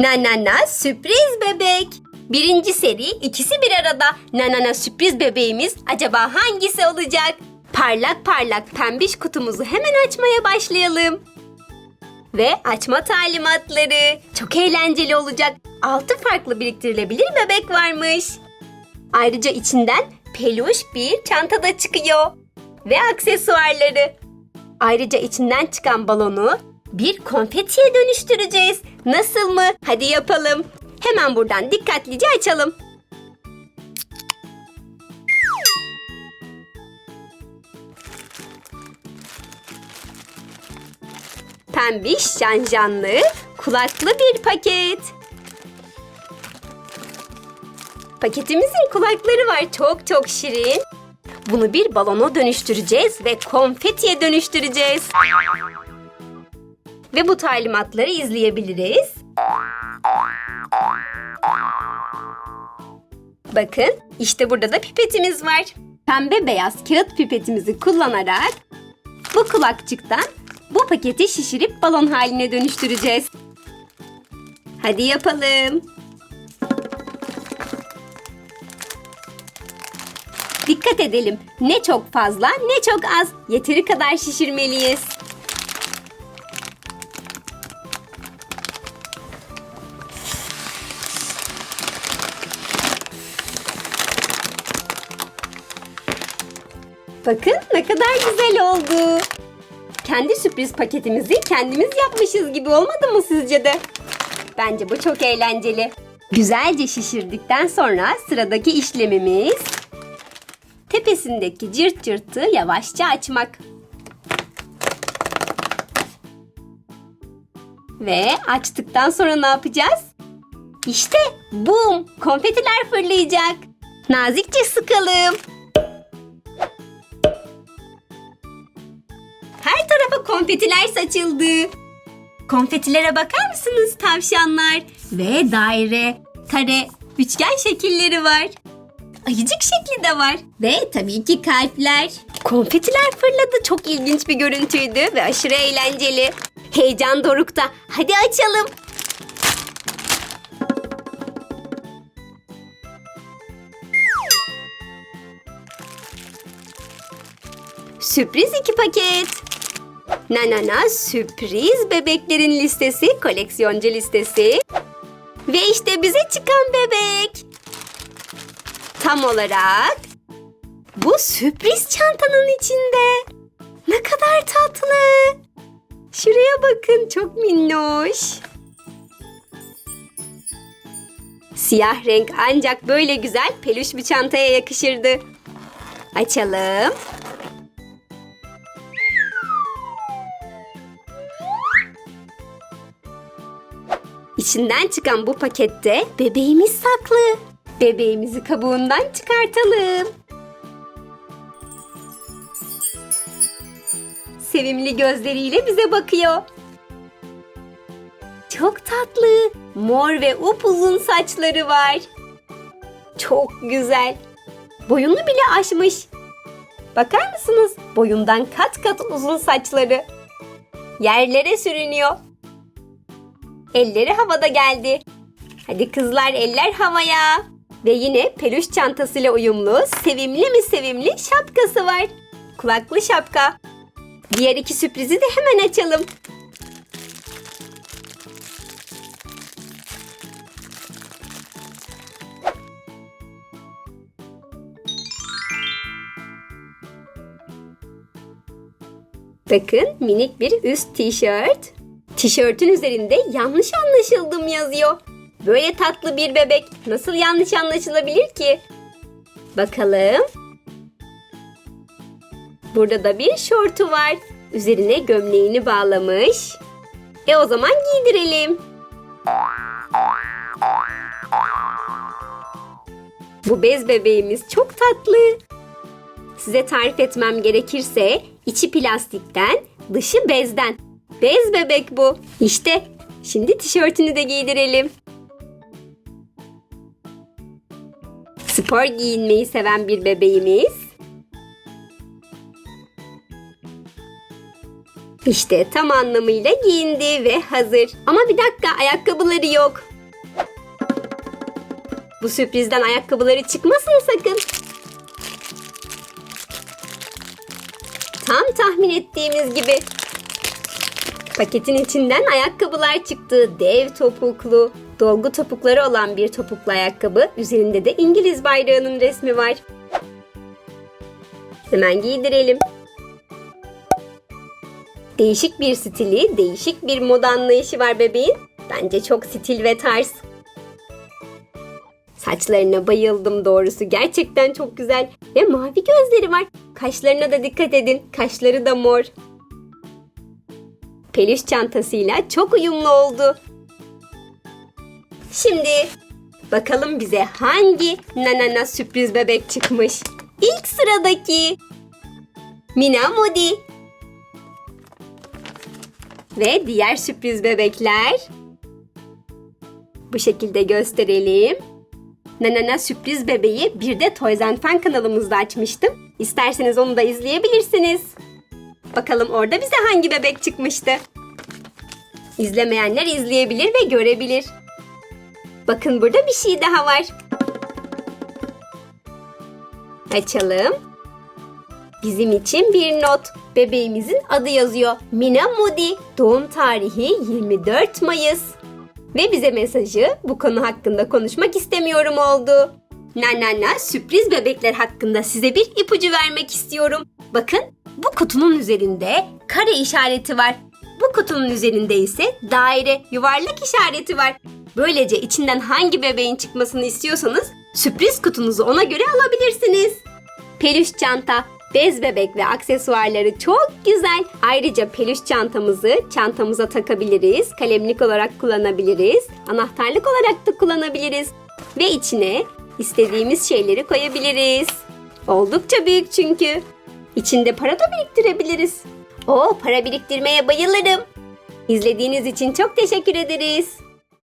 Nanana sürpriz bebek. Birinci seri ikisi bir arada. Nanana sürpriz bebeğimiz acaba hangisi olacak? Parlak parlak pembiş kutumuzu hemen açmaya başlayalım. Ve açma talimatları. Çok eğlenceli olacak. Altı farklı biriktirilebilir bebek varmış. Ayrıca içinden peluş bir çanta da çıkıyor. Ve aksesuarları. Ayrıca içinden çıkan balonu bir konfetiye dönüştüreceğiz. Nasıl mı? Hadi yapalım. Hemen buradan dikkatlice açalım. Pembiş janjanlı kulaklı bir paket. Paketimizin kulakları var çok çok şirin. Bunu bir balona dönüştüreceğiz ve konfetiye dönüştüreceğiz. Ve bu talimatları izleyebiliriz. Bakın işte burada da pipetimiz var. Pembe beyaz kağıt pipetimizi kullanarak bu kulakçıktan bu paketi şişirip balon haline dönüştüreceğiz. Hadi yapalım. Dikkat edelim. Ne çok fazla ne çok az. Yeteri kadar şişirmeliyiz. Bakın ne kadar güzel oldu. Kendi sürpriz paketimizi kendimiz yapmışız gibi olmadı mı sizce de? Bence bu çok eğlenceli. Güzelce şişirdikten sonra sıradaki işlemimiz tepesindeki cırt cırtı yavaşça açmak. Ve açtıktan sonra ne yapacağız? İşte bum konfetiler fırlayacak. Nazikçe sıkalım. Konfetiler saçıldı. Konfetilere bakar mısınız tavşanlar? Ve daire, kare, üçgen şekilleri var. Ayıcık şekli de var. Ve tabii ki kalpler. Konfetiler fırladı. Çok ilginç bir görüntüydü ve aşırı eğlenceli. Heyecan dorukta. Hadi açalım. Sürpriz iki paket. Nanana sürpriz bebeklerin listesi, koleksiyoncu listesi. Ve işte bize çıkan bebek. Tam olarak bu sürpriz çantanın içinde. Ne kadar tatlı. Şuraya bakın çok minnoş. Siyah renk ancak böyle güzel peluş bir çantaya yakışırdı. Açalım. İçinden çıkan bu pakette bebeğimiz saklı. Bebeğimizi kabuğundan çıkartalım. Sevimli gözleriyle bize bakıyor. Çok tatlı. Mor ve upuzun saçları var. Çok güzel. Boyunu bile aşmış. Bakar mısınız? Boyundan kat kat uzun saçları. Yerlere sürünüyor. Elleri havada geldi. Hadi kızlar eller havaya. Ve yine peluş çantasıyla uyumlu sevimli mi sevimli şapkası var. Kulaklı şapka. Diğer iki sürprizi de hemen açalım. Bakın minik bir üst tişört. Tişörtün üzerinde yanlış anlaşıldım yazıyor. Böyle tatlı bir bebek nasıl yanlış anlaşılabilir ki? Bakalım. Burada da bir şortu var. Üzerine gömleğini bağlamış. E o zaman giydirelim. Bu bez bebeğimiz çok tatlı. Size tarif etmem gerekirse içi plastikten, dışı bezden. Bez bebek bu. İşte şimdi tişörtünü de giydirelim. Spor giyinmeyi seven bir bebeğimiz. İşte tam anlamıyla giyindi ve hazır. Ama bir dakika ayakkabıları yok. Bu sürprizden ayakkabıları çıkmasın sakın. Tam tahmin ettiğimiz gibi. Paketin içinden ayakkabılar çıktı. Dev topuklu, dolgu topukları olan bir topuklu ayakkabı. Üzerinde de İngiliz bayrağının resmi var. Hemen giydirelim. Değişik bir stili, değişik bir moda anlayışı var bebeğin. Bence çok stil ve tarz. Saçlarına bayıldım doğrusu. Gerçekten çok güzel. Ve mavi gözleri var. Kaşlarına da dikkat edin. Kaşları da mor. Peluş çantasıyla çok uyumlu oldu. Şimdi bakalım bize hangi nanana sürpriz bebek çıkmış. İlk sıradaki Mina Modi. Ve diğer sürpriz bebekler. Bu şekilde gösterelim. Nanana sürpriz bebeği bir de Toys and Fun kanalımızda açmıştım. İsterseniz onu da izleyebilirsiniz. Bakalım orada bize hangi bebek çıkmıştı? İzlemeyenler izleyebilir ve görebilir. Bakın burada bir şey daha var. Açalım. Bizim için bir not. Bebeğimizin adı yazıyor. Mina Moody. Doğum tarihi 24 Mayıs. Ve bize mesajı bu konu hakkında konuşmak istemiyorum oldu. Nanana sürpriz bebekler hakkında size bir ipucu vermek istiyorum. Bakın bu kutunun üzerinde kare işareti var. Bu kutunun üzerinde ise daire, yuvarlak işareti var. Böylece içinden hangi bebeğin çıkmasını istiyorsanız sürpriz kutunuzu ona göre alabilirsiniz. Peluş çanta, bez bebek ve aksesuarları çok güzel. Ayrıca peluş çantamızı çantamıza takabiliriz. Kalemlik olarak kullanabiliriz. Anahtarlık olarak da kullanabiliriz. Ve içine istediğimiz şeyleri koyabiliriz. Oldukça büyük çünkü. İçinde para da biriktirebiliriz. Oo para biriktirmeye bayılırım. İzlediğiniz için çok teşekkür ederiz.